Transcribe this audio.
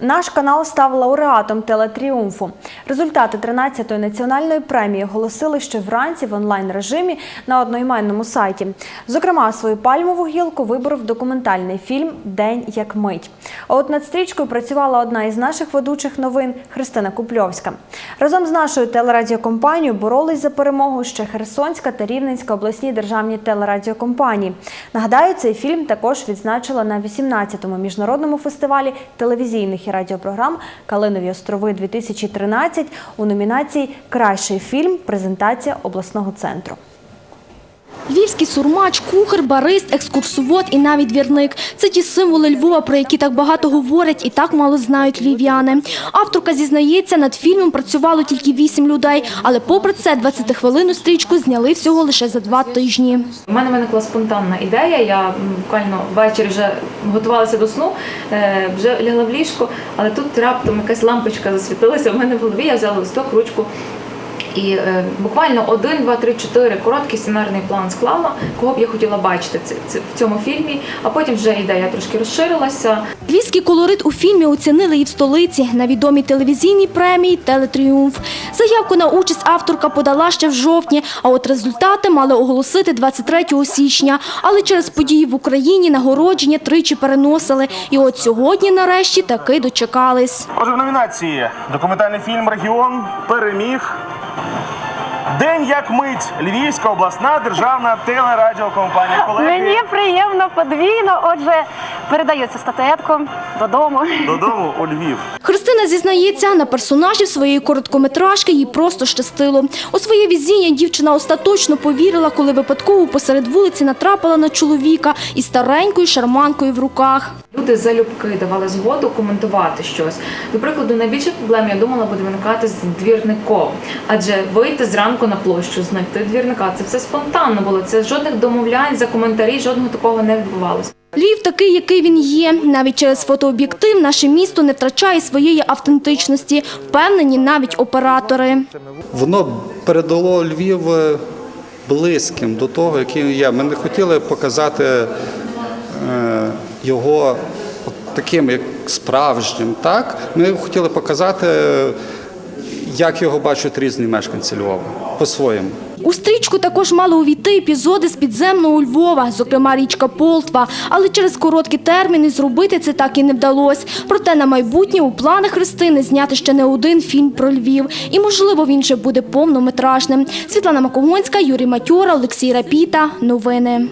Наш канал став лауреатом телетріумфу. Результати 13-ї національної премії оголосили ще вранці в онлайн режимі на одноіменному сайті. Зокрема, свою пальмову гілку виборов документальний фільм День як мить. А от над стрічкою працювала одна із наших ведучих новин Христина Купльовська. Разом з нашою телерадіокомпанією боролись за перемогу ще Херсонська та Рівненська обласні державні телерадіокомпанії. Нагадаю, цей фільм також відзначила на 18-му міжнародному фестивалі телевізійних і радіопрограм Калинові острови 2013 у номінації Кращий фільм презентація обласного центру. Львівський сурмач, кухар, барист, екскурсовод і навіть двірник – це ті символи Львова, про які так багато говорять і так мало знають львів'яни. Авторка зізнається, над фільмом працювало тільки вісім людей, але попри це 20-хвилинну стрічку зняли всього лише за два тижні. У мене виникла спонтанна ідея. Я буквально ввечері вже готувалася до сну, е, вже лягла в ліжко, але тут раптом якась лампочка засвітилася в мене в голові. Я взяла листок, ручку. І е, буквально один, два, три, чотири короткий сценарний план склала, кого б я хотіла бачити це, це, в цьому фільмі. А потім вже ідея трошки розширилася. Львівський колорит у фільмі оцінили і в столиці на відомій телевізійній премії «Телетріумф». Заявку на участь авторка подала ще в жовтні, а от результати мали оголосити 23 січня. Але через події в Україні нагородження тричі переносили. І от сьогодні нарешті таки дочекались. Отже, в номінації документальний фільм Регіон переміг. День як мить. Львівська обласна державна телерадіокомпанія. Колеги, Мені приємно подвійно. Отже, передається статуетку додому. додому у Львів. Христина зізнається, на персонажів своєї короткометражки їй просто щастило. У своє візіння дівчина остаточно повірила, коли випадково посеред вулиці натрапила на чоловіка із старенькою шарманкою в руках. Люди залюбки давали згоду коментувати щось. До прикладу, найбільша проблема, я думала, буде виникати з двірником. Адже вийти зранку на площу, знайти двірника це все спонтанно було. Це жодних домовлянь за коментарі, жодного такого не відбувалося. Львів такий, який він є. Навіть через фотооб'єктив наше місто не втрачає своєї автентичності, впевнені навіть оператори. Воно передало Львів е, близьким до того, який є. Ми не хотіли показати е, його таким, як справжнім. Так? Ми хотіли показати, е, як його бачать різні мешканці Львова по-своєму. У стрічку також мали увійти епізоди з підземного Львова, зокрема річка Полтва. Але через короткі терміни зробити це так і не вдалося. Проте на майбутнє у планах Христини зняти ще не один фільм про Львів. І, можливо, він вже буде повнометражним. Світлана Макогонська, Юрій Матюра, Олексій Рапіта. Новини.